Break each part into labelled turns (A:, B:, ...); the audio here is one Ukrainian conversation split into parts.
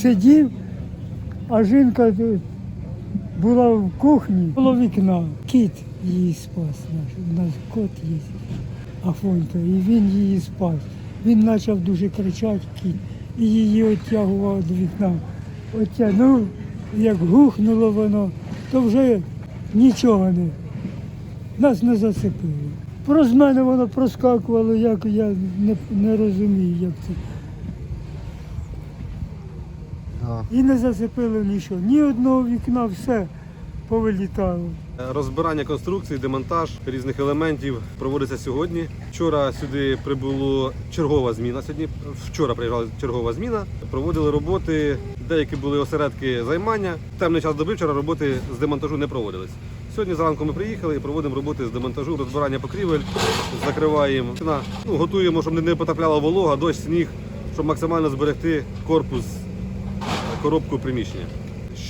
A: сидів, а жінка була в кухні, було вікна. Кіт її спас наш. У нас кот є, Афонька, і він її спас. Він почав дуже кричати кіт і її оттягував до вікна. Оття, ну, як гухнуло воно, то вже нічого не. Нас не зацепило. Про мене воно проскакувало, як я не, не розумію, як це. І не зацепило нічого. Ні одного вікна, все повилітало.
B: Розбирання конструкцій, демонтаж різних елементів проводиться сьогодні. Вчора сюди прибуло чергова зміна. Сьогодні вчора приїжджала чергова зміна. Проводили роботи. Деякі були осередки займання. Темний час доби вчора роботи з демонтажу не проводились. Сьогодні зранку ми приїхали і проводимо роботи з демонтажу, розбирання покрівель, закриваємо, ну, готуємо, щоб не потрапляла волога, дощ, сніг, щоб максимально зберегти корпус коробку приміщення.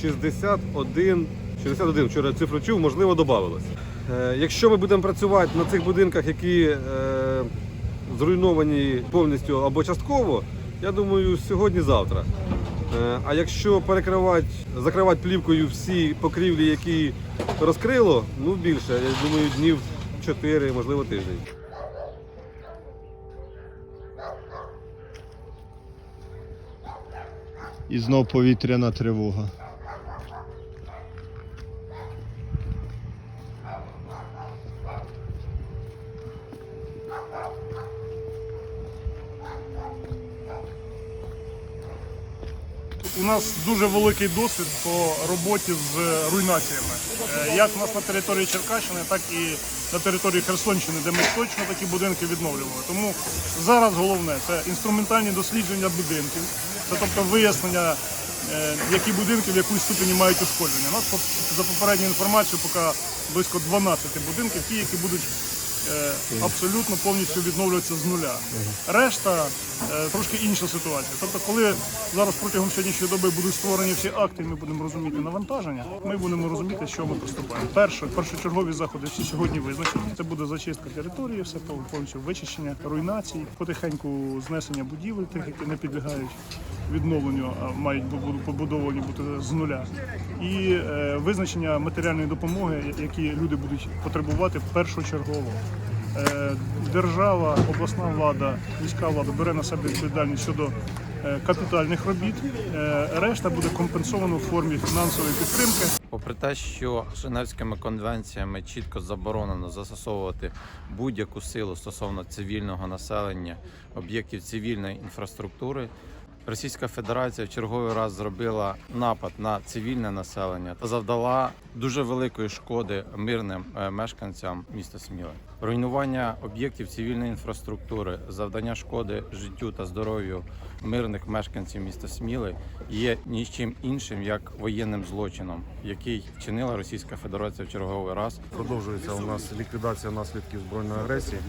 B: 61, 61 вчора цифру чув, можливо, додавалось. Е, Якщо ми будемо працювати на цих будинках, які е, зруйновані повністю або частково, я думаю, сьогодні-завтра. Е, а якщо перекривати, закривати плівкою всі покрівлі, які розкрило, ну більше, я думаю, днів 4, можливо, тиждень.
C: І знов повітряна тривога.
D: У нас дуже великий досвід по роботі з руйнаціями. Е, Як у нас на території Черкащини, так і на території Херсонщини, де ми точно такі будинки відновлювали. Тому зараз головне це інструментальні дослідження будинків, це тобто вияснення, е, які будинки в якусь ступені мають ушкодження. У нас за попередньою інформацією поки близько 12 будинків, ті, які будуть абсолютно повністю відновлюватися з нуля. Решта е, трошки інша ситуація. Тобто, коли зараз протягом сьогоднішньої доби будуть створені всі акти, і ми будемо розуміти навантаження, ми будемо розуміти, що ми приступаємо. Перше, першочергові заходи всі сьогодні визначені. Це буде зачистка території, все повністю вичищення, руйнації, потихеньку знесення будівель, тих, які не підлягають відновленню, а мають бу- побудовані бути з нуля. І е, визначення матеріальної допомоги, які люди будуть потребувати першочергово. Держава, обласна влада, міська влада бере на себе відповідальність щодо е, капітальних робіт. Е, Решта буде компенсовано в формі фінансової підтримки.
E: Попри те, що Женевськими конвенціями чітко заборонено застосовувати будь-яку силу стосовно цивільного населення, об'єктів цивільної інфраструктури, Російська Федерація в черговий раз зробила напад на цивільне населення та завдала дуже великої шкоди мирним е, мешканцям міста Сміли. Руйнування об'єктів цивільної інфраструктури, завдання шкоди життю та здоров'ю мирних мешканців міста Сміли є нічим іншим як воєнним злочином, який вчинила Російська Федерація в черговий раз
F: Продовжується у нас ліквідація наслідків збройної агресії.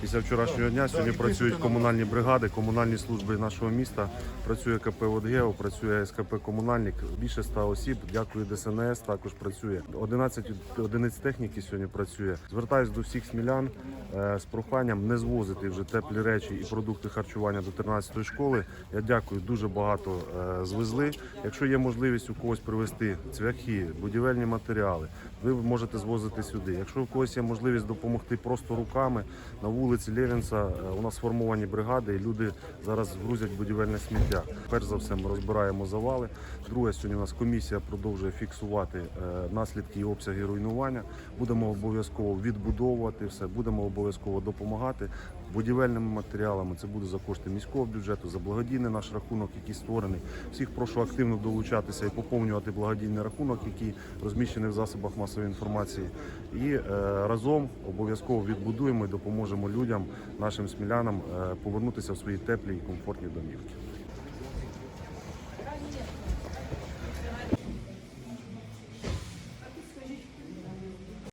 F: Після вчорашнього дня сьогодні працюють комунальні бригади, комунальні служби нашого міста. Працює КП «Водгео», працює СКП Комунальник. Більше 100 осіб. Дякую ДСНС. Також працює 11 одиниць техніки. Сьогодні працює. Звертаюсь до всіх смілян е, з проханням не звозити вже теплі речі і продукти харчування до 13-ї школи. Я дякую, дуже багато е, звезли. Якщо є можливість у когось привезти цвяхи, будівельні матеріали, ви можете звозити сюди. Якщо у когось є можливість допомогти просто руками на вулиці Лєвінса, е, у нас сформовані бригади, і люди зараз грузять будівельне сміття. Перш за все, ми розбираємо завали. Друге, сьогодні у нас комісія продовжує фіксувати е, наслідки і обсяги руйнування. Будемо обов'язково відбудовувати все, будемо обов'язково допомагати будівельними матеріалами. Це буде за кошти міського бюджету, за благодійний наш рахунок, який створений. Всіх прошу активно долучатися і поповнювати благодійний рахунок, який розміщений в засобах масової інформації. І е, разом обов'язково відбудуємо і допоможемо людям, нашим смілянам, е, повернутися в свої теплі і комфортні домівки.